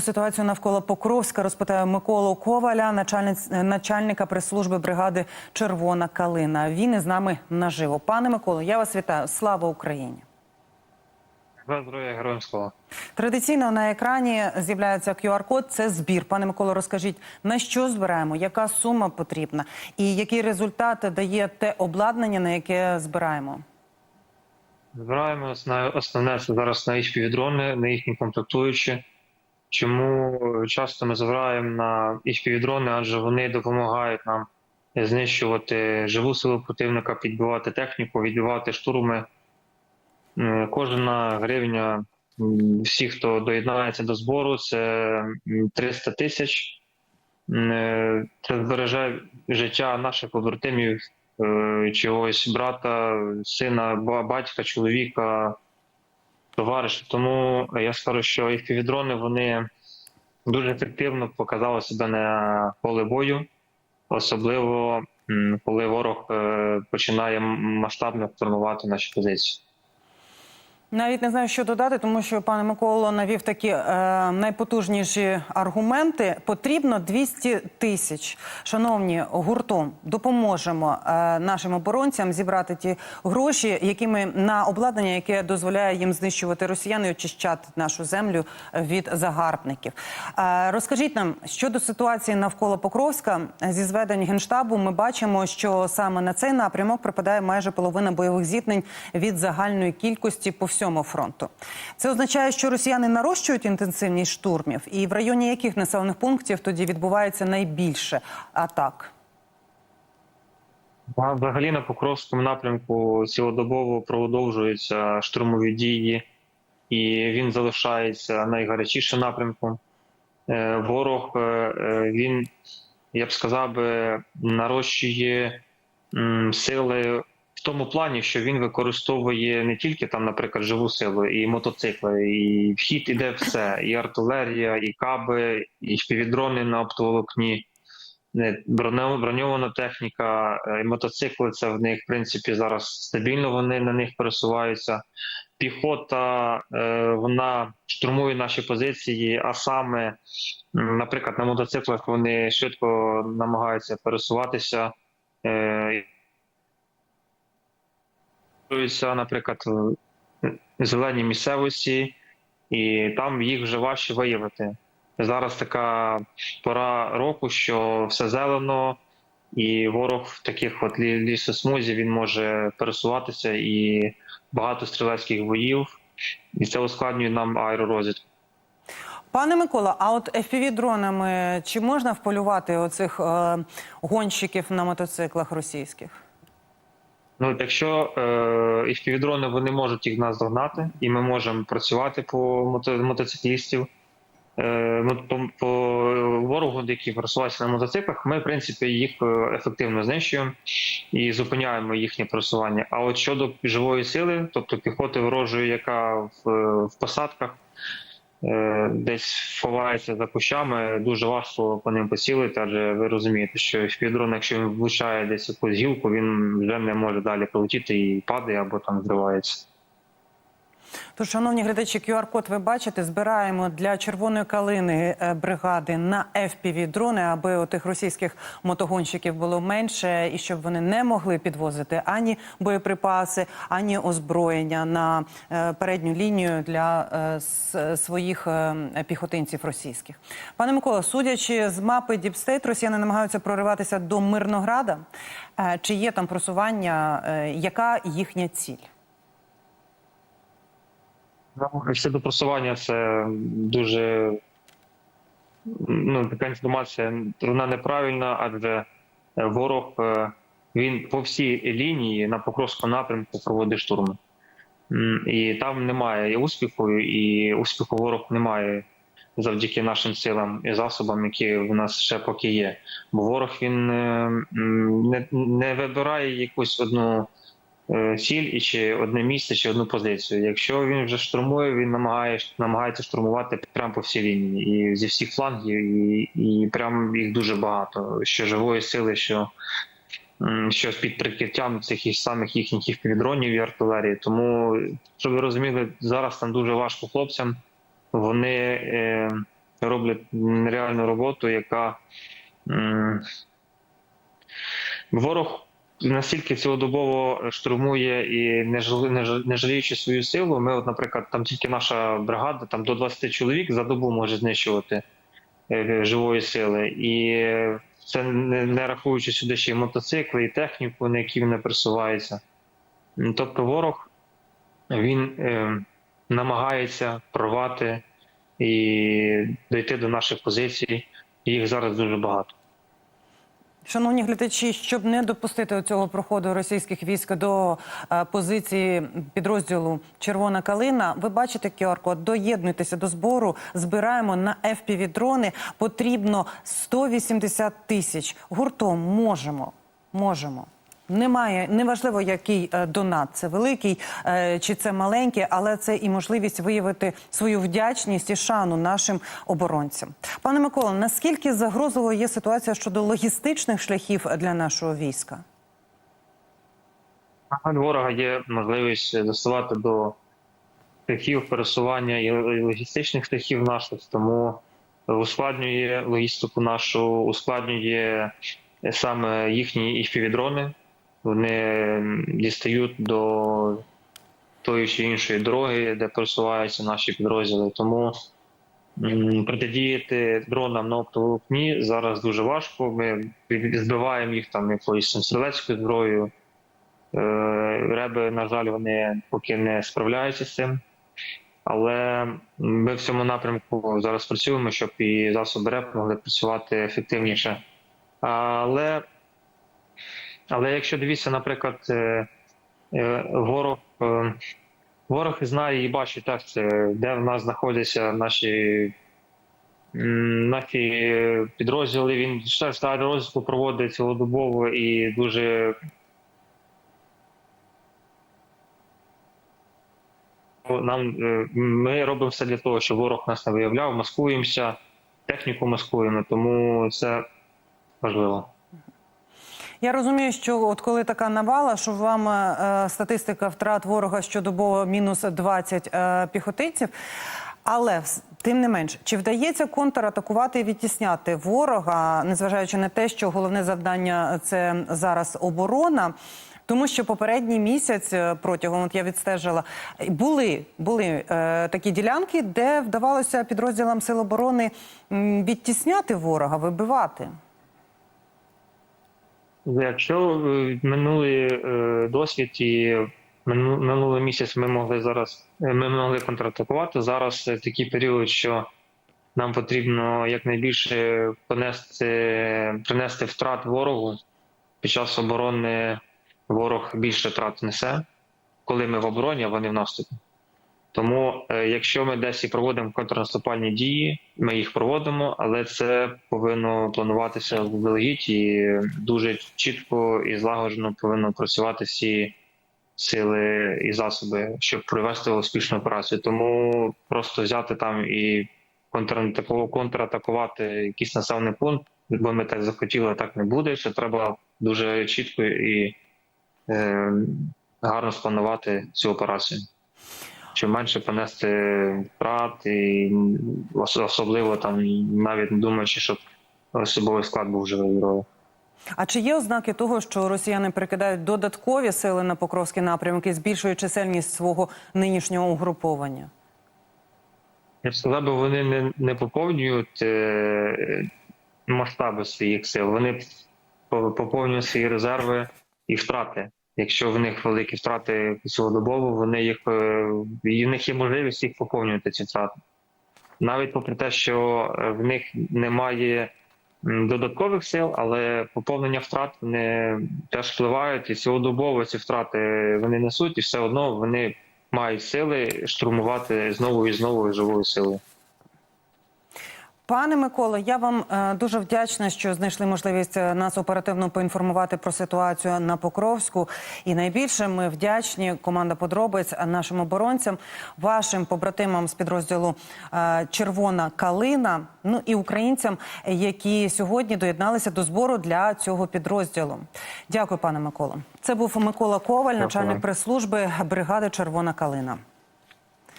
Ситуацію навколо Покровська розпитає Миколу Коваля, начальниць начальника прес-служби бригади Червона Калина. Він із нами наживо. Пане Миколо, я вас вітаю. Слава Україні! Здоров'я, героям слава. Традиційно на екрані з'являється QR-код. Це збір. Пане Миколо, розкажіть на що збираємо, яка сума потрібна, і який результат дає те обладнання, на яке збираємо. Збираємо основне це зараз на HPV-дрони, на їхні комплектуючі. Чому часто ми збираємо на HPV-дрони, адже вони допомагають нам знищувати живу силу противника, підбивати техніку, відбивати штурми. Кожна гривня, м, всі, хто доєднається до збору, це 300 тисяч. Е, Це збереже життя наших побратимів, е, чогось брата, сина, батька, чоловіка, товариша. Тому я скажу, що їх півдрони вони дуже ефективно показали себе на поле бою, особливо коли ворог е, починає масштабно штурмувати наші позиції. Навіть не знаю, що додати, тому що пане Миколо навів такі е, найпотужніші аргументи. Потрібно 200 тисяч. Шановні, гуртом допоможемо е, нашим оборонцям зібрати ті гроші, якими на обладнання, яке дозволяє їм знищувати росіян і очищати нашу землю від загарбників. Е, розкажіть нам щодо ситуації навколо Покровська зі зведень генштабу. Ми бачимо, що саме на цей напрямок припадає майже половина бойових зіткнень від загальної кількості по всьому фронту. Це означає, що росіяни нарощують інтенсивність штурмів, і в районі яких населених пунктів тоді відбувається найбільше атак. Взагалі на Покровському напрямку цілодобово продовжуються штурмові дії, і він залишається найгарячішим напрямком. Е, Ворог е, е, він, я б сказав, нарощує сили тому плані, що він використовує не тільки там, наприклад, живу силу, і мотоцикли, і вхід іде все, і артилерія, і каби, і шпівідрони на оптоволокні. Броньована техніка, е, і мотоцикли це в них, в принципі, зараз стабільно вони на них пересуваються. Піхота е, вона штурмує наші позиції, а саме, наприклад, на мотоциклах вони швидко намагаються пересуватися. Е, наприклад, в зелені місцевості, і там їх вже важче виявити. Зараз така пора року, що все зелено, і ворог в таких от лісосмузі він може пересуватися і багато стрілецьких боїв, і це ускладнює нам аеророзвідку. Пане Микола, а от FPV-дронами чи можна вполювати оцих е, гонщиків на мотоциклах російських? Ну, якщо е, FPV-дрони, вони можуть їх нас догнати, і ми можемо працювати по мото, мотоциклістів. Е, ну, по, по ворогу, які пересуваються на мотоциклах, ми, в принципі, їх е, ефективно знищуємо і зупиняємо їхнє просування. А от щодо живої сили, тобто піхоти ворожої, яка в, в посадках е, десь ховається за кущами, дуже важко по ним поцілити, адже ви розумієте, що шпідрон, якщо він влучає десь якусь гілку, він вже не може далі пролетіти і падає або там зривається. Тож, шановні глядачі, QR-код ви бачите, збираємо для червоної калини е, бригади на FPV-дрони, аби у тих російських мотогонщиків було менше, і щоб вони не могли підвозити ані боєприпаси, ані озброєння на е, передню лінію для е, своїх піхотинців російських. Пане Микола, судячи з мапи Діпстейт, росіяни намагаються прориватися до Мирнограда. Чи є там просування? Яка їхня ціль? Ну, Щодо просування, це дуже ну, така інформація, вона неправильна, адже ворог е, він по всій лінії на Покровському напрямку проводить штурми. І там немає і успіху, і успіху ворог немає завдяки нашим силам і засобам, які в нас ще поки є. Бо ворог він е, не, не вибирає якусь одну е, ціль і чи одне місце, чи одну позицію. Якщо він вже штурмує, він намагає, намагається штурмувати прямо по всій лінії і зі всіх флангів, і, і прям їх дуже багато. Що живої сили, що, що під прикриттям цих і самих їхніх півдронів і артилерії. Тому, щоб ви розуміли, зараз там дуже важко хлопцям. Вони е, роблять нереальну роботу, яка м, ворог настільки цілодобово штурмує і не жал- не жал- не жаліючи свою силу. Ми, от, наприклад, там тільки наша бригада, там до 20 чоловік за добу може знищувати е, живої сили. І це не, не рахуючи сюди ще й мотоцикли, і техніку, на якій вони пересуваються. М, Тобто ворог він е, намагається прорвати і дойти до наших позицій. Їх зараз дуже багато. Шановні глядачі, щоб не допустити цього проходу російських військ до е, позиції підрозділу Червона калина, ви бачите QR-код, доєднуйтеся до збору. Збираємо на fpv дрони. Потрібно 180 тисяч. Гуртом можемо. Можемо. Немає неважливо, який е, донат це великий е, чи це маленький, але це і можливість виявити свою вдячність і шану нашим оборонцям. Пане Микола, наскільки загрозливою є ситуація щодо логістичних шляхів для нашого війська? Ворога є можливість доставати до шляхів пересування і логістичних шляхів наших, тому ускладнює логістику нашу, ускладнює саме їхні FPV-дрони. Вони дістають до тої чи іншої дороги, де пересуваються наші підрозділи. Тому протидіяти дронам на оптоволокні зараз дуже важко. Ми збиваємо їх там якоюсь стрілецькою зброєю. Е, Реби, на жаль, вони поки не справляються з цим. Але ми в цьому напрямку зараз працюємо, щоб і засоби РЕП могли працювати ефективніше. Але, але якщо дивіться, наприклад, е, е, ворог, е, ворог знає і бачить, так, де в нас знаходяться наші, наші підрозділи. Він штат розвитку проводить цілодобово і дуже нам ми робимо все для того, щоб ворог нас не виявляв, маскуємося, техніку маскуємо, тому це важливо. Я розумію, що от коли така навала, що вам е, статистика втрат ворога щодобово мінус 20 е, піхотинців. Але тим не менш, чи вдається контратакувати і відтісняти ворога, незважаючи на те, що головне завдання це зараз оборона. Тому що попередній місяць е, протягом от я відстежила, були, були е, такі ділянки, де вдавалося підрозділам Сил оборони відтісняти ворога, вибивати. Якщо е, минулий е, досвід і мину- минулий місяць ми могли зараз е, ми могли контратакувати. Зараз такий період, що нам потрібно якнайбільше понести принести втрат ворогу під час оборони. Ворог більше втрат несе, коли ми в обороні, а вони в наступі. Тому, е, якщо ми десь і проводимо контрнаступальні дії, ми їх проводимо, але це повинно плануватися заздалегідь і дуже чітко і злагоджено повинно працювати всі сили і засоби, щоб провести успішну операцію. Тому просто взяти там і контратаку- контратакувати якийсь населений пункт, бо ми так захотіли, так не буде. Це треба дуже чітко і е, гарно спланувати цю операцію. Чим менше понести втрат, і особливо там навіть не думаючи, щоб особовий склад був живий герою. А чи є ознаки того, що росіяни перекидають додаткові сили на Покровський напрямок і збільшують чисельність свого нинішнього угруповання? Я б сказав, би, вони не, не поповнюють е, масштаби своїх сил, вони поповнюють свої резерви і втрати. Якщо в них великі втрати цілодобово, вони їх е, і в них є можливість їх поповнювати ці втрати. Навіть попри те, що е, в них немає додаткових сил, але поповнення втрат вони теж впливають, і цілодобово ці втрати вони несуть, і все одно вони мають сили штурмувати знову і знову живою силою. Пане Миколо, я вам е, дуже вдячна, що знайшли можливість е, нас оперативно поінформувати про ситуацію на Покровську. І найбільше ми вдячні команда подробиць нашим оборонцям, вашим побратимам з підрозділу е, Червона калина. Ну і українцям, які сьогодні доєдналися до збору для цього підрозділу. Дякую, пане Миколо. Це був Микола Коваль, начальник прес-служби бригади Червона калина.